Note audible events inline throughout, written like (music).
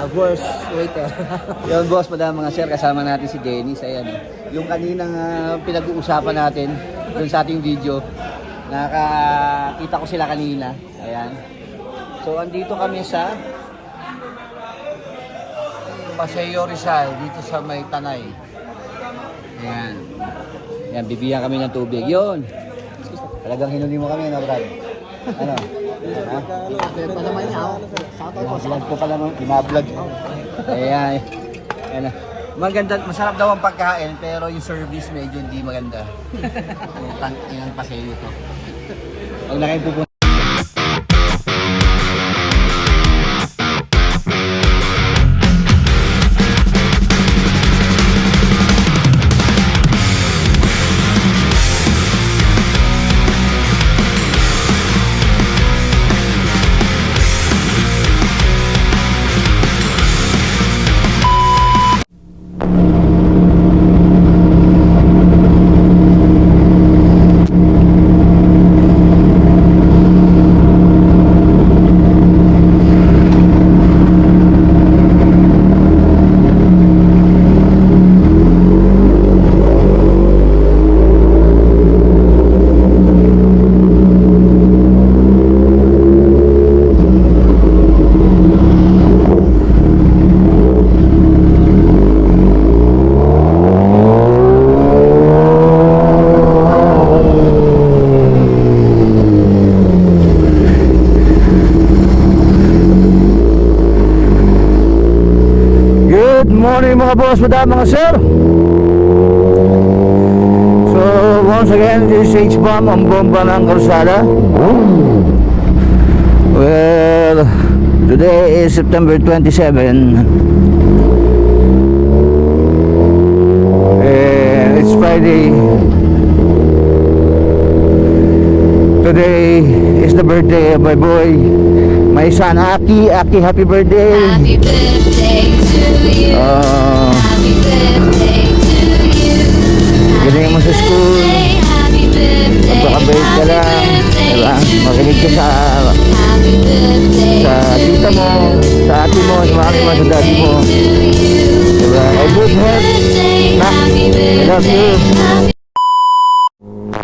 Ah, boss, waiter. (laughs) Yun, boss, madam mga sir, kasama natin si Dennis. Ayan. Yung kaninang ah, pinag-uusapan natin dun sa ating video, nakakita ko sila kanina. Ayan. So, andito kami sa Paseo Rizal, dito sa May Tanay. Ayan. Ayan, bibigyan kami ng tubig. Yun. Talagang hinuli mo kami, ano, Brad? Ano? Ha? Binablog ko pala, no? Binablog. Ayan. Ayan na. Maganda, masarap daw ang pagkain, pero yung service medyo hindi maganda. (laughs) Yung paseo to. Huwag na kayo pupunta. Morning mga sir. So, once again, this is H-Bomb, ang bomba ng Karsada. Well, today is September 27. And it's Friday. Today is the birthday of my boy, my son Aki. Aki, happy birthday. Happy birthday to you. Ah, Happy birthday to you. Galing mo sa school. Birthday, Happy birthday. magpakabait ka lang. Diba? Makinig ka sa, birthday sa tita mo, sa ate mo, sa mami mo, sa daddy mo. Diba? A good health. Birthday, happy I love you. birthday. Happy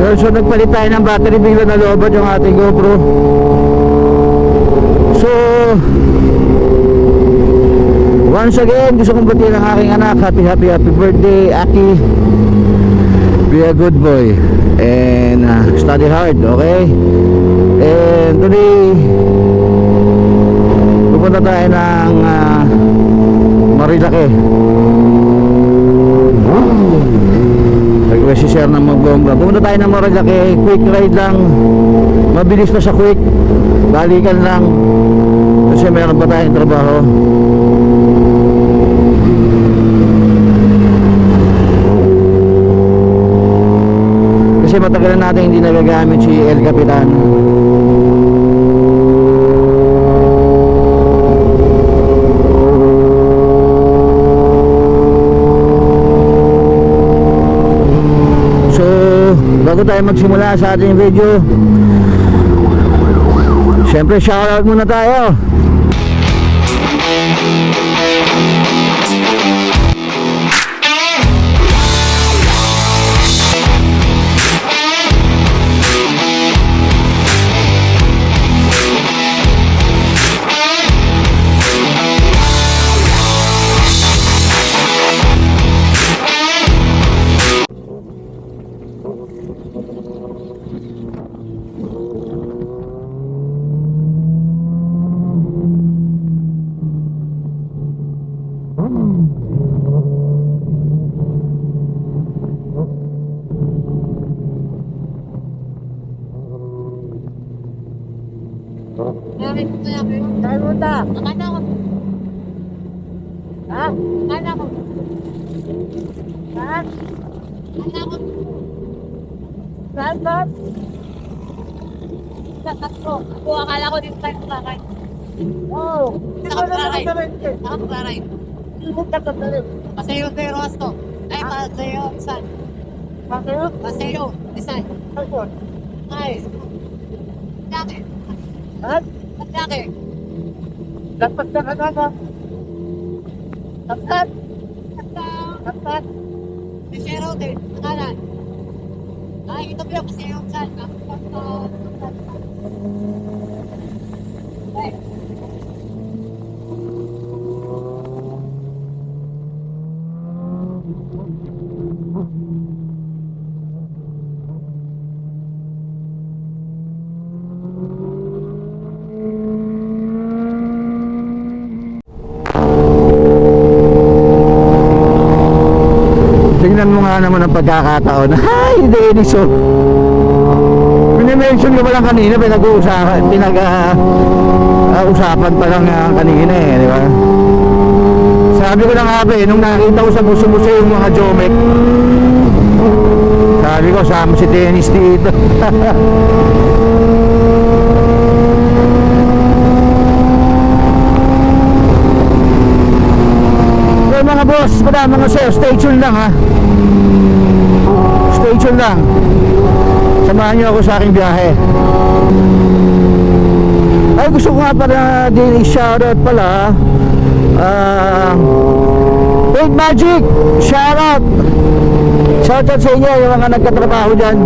Yun, so nagpalit tayo ng battery bigla na loobat yung ating GoPro. So, once again, gusto kong batiin ang aking anak. Happy, happy, happy birthday, Aki. Be a good boy. And uh, study hard, okay? And today, pupunta tayo ng uh, Marilake. Request si Sir na magbomba. Pumunta tayo ng Marilake, quick ride lang. Mabilis pa sa quick. Balikan lang. Kasi meron pa tayong trabaho. Kasi matagal na natin hindi nagagamit si El Capitan. So, bago tayo magsimula sa ating video, Siyempre, shoutout muna tayo. Saan punta? Akala ko. Ha? Akala ko. Saan? Akala ko. Saan ba? Sa tatlo. Ako akala ko dito tayo kakain. Oo. Hindi ko na nakatarin. Nakapararay. Hindi mo nakatarin. Paseo de Rosto. Ay, paseo. San? Paseo. Paseo. Design. Paseo. Ay. Laki. At Laki. dapat na kanaka. Dapat. At Dapat. Paseo din. Kanan. Ay, ito Paseo. Saan? Ay. Tingnan mo nga naman ang pagkakataon. (laughs) Hi, Dennis, oh. Minimension ko pa lang kanina, pinag-uusapan, pinag, ah, ah, pa lang ah, kanina eh, di ba? Sabi ko na nga ba eh, nung nakita ko sa muso-muso yung mga Jomek, sabi ko, sama si Dennis dito. (laughs) Mga boss, madam, mga sir, stay tuned lang ha. Tuned lang. Samahan niyo ako sa aking biyahe. Ay, gusto ko nga pala din i-shoutout pala. Ah, Paint Magic, shoutout. Shoutout sa inyo, yung mga nagkatrabaho dyan.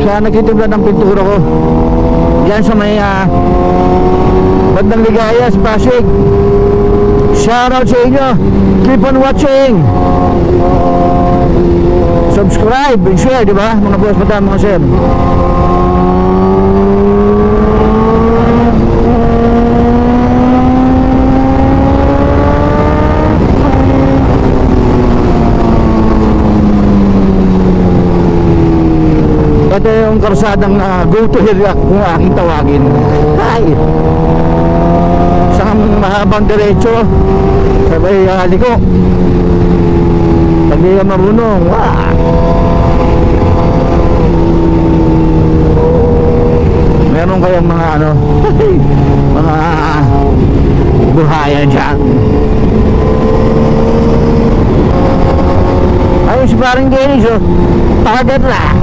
Sa nagtitibla ng pintura ko. Yan sa may ah, bandang ligaya sa Pasig. Shoutout sa inyo. Keep on watching. Subscribe and share, di ba? Mga boss, madam, mga sir. Ito yung karsadang uh, go to area kung aking tawagin. Ay! Isang mahabang diretso. Sabay uh, liko. Pag di ka marunong, wah! Meron kayong mga ano, (laughs) mga buhayan dyan. Ayun si paring Dennis, oh. Target lock.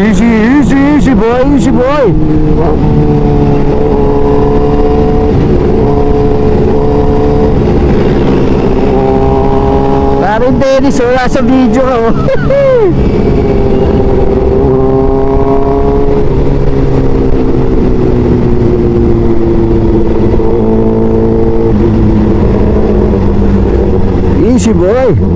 Easy, easy, easy boy, easy boy. Parang Dennis, wala sa video ko. (laughs) Easy boy.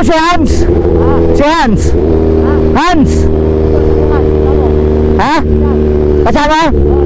Kasama si Hans? Si Hans? Hans? Ha? Kasama?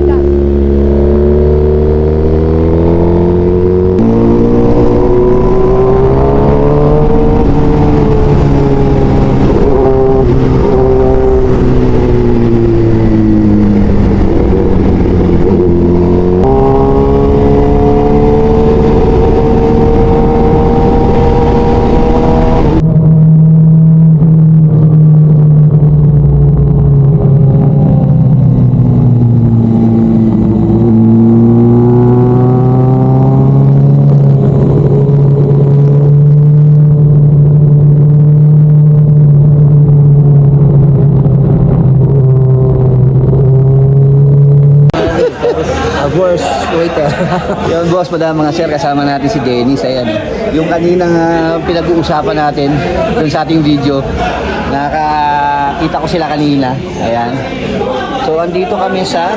Madam mga sir, kasama natin si Dennis. Ayan. Yung kaninang ah, pinag-uusapan natin dun sa ating video, nakakita ko sila kanina. Ayan. So, andito kami sa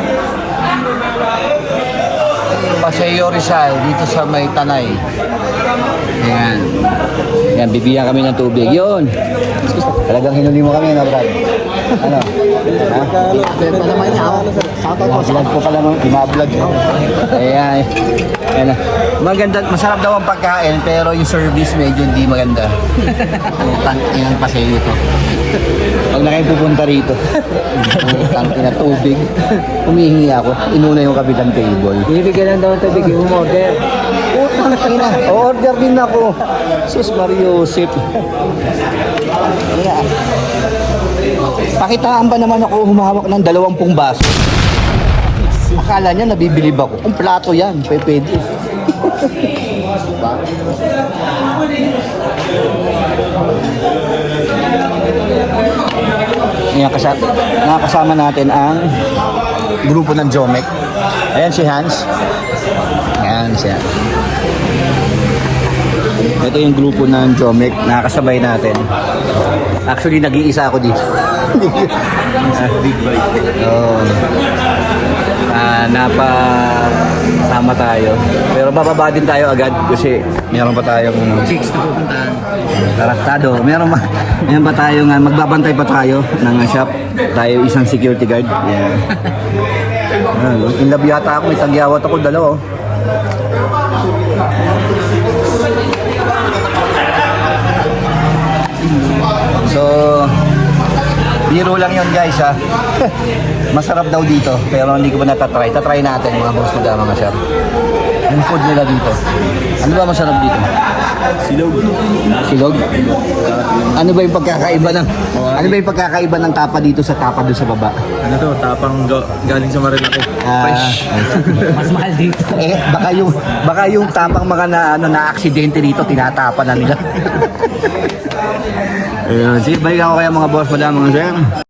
Paseo Rizal dito sa may Tanay. Ayan. Ayan, bibigyan kami ng tubig. Yun. Talagang hinuli mo kami, no, Brad? Ano? Ha? Benta naman niya ako. Shoutout po Vlog ko pala, ima-vlog ko. Ayan. Ayan. na. Maganda, masarap daw ang pagkain, pero yung service medyo hindi maganda. Utang inang paseo ito. Pag na kayo pupunta rito, utang ina tubig. Humihingi ako. Inuna yung kabilang table. Bibigyan lang daw ng tubig yung order. Utang ina. Order din ako. Sus Mario. Kaya, pakitaan ba naman ako humawak ng dalawampung baso? Akala niya nabibilib ako. Kung plato yan, pwede. pwede. Diba? Ngayon, kasama, nakakasama natin ang grupo ng Jomek. Ayan si Hans. Ayan siya. Ito yung grupo ng Jomek, nakakasabay natin. Actually, nag-iisa ako dito. (laughs) Big bike. Oo. Ah, napa sama tayo. Pero bababa din tayo agad kasi meron pa tayong chicks na pupuntahan. Taraktado. Meron pa, meron pa tayo nga, magbabantay pa tayo ng shop. Tayo isang security guard. Yeah. (laughs) Ano, in love yata ako, may tagyawat ako dalawa. oh. So, biro lang yun guys ha. (laughs) Masarap daw dito, pero hindi ko pa natatry. Tatry natin mga boss na mga sir. Yung food nila dito. Ano ba masarap dito? Silog. Silog? Ano ba yung pagkakaiba ng Ano ba yung pagkakaiba ng tapa dito sa tapa doon sa baba? Ano to, tapang ga- galing sa Marilaki. Ah, (laughs) Mas mahal dito. eh baka yung baka yung tapang mga na ano na aksidente dito tinatapa na nila. Ayun, sige balik ako kaya mga boss madam mga sir.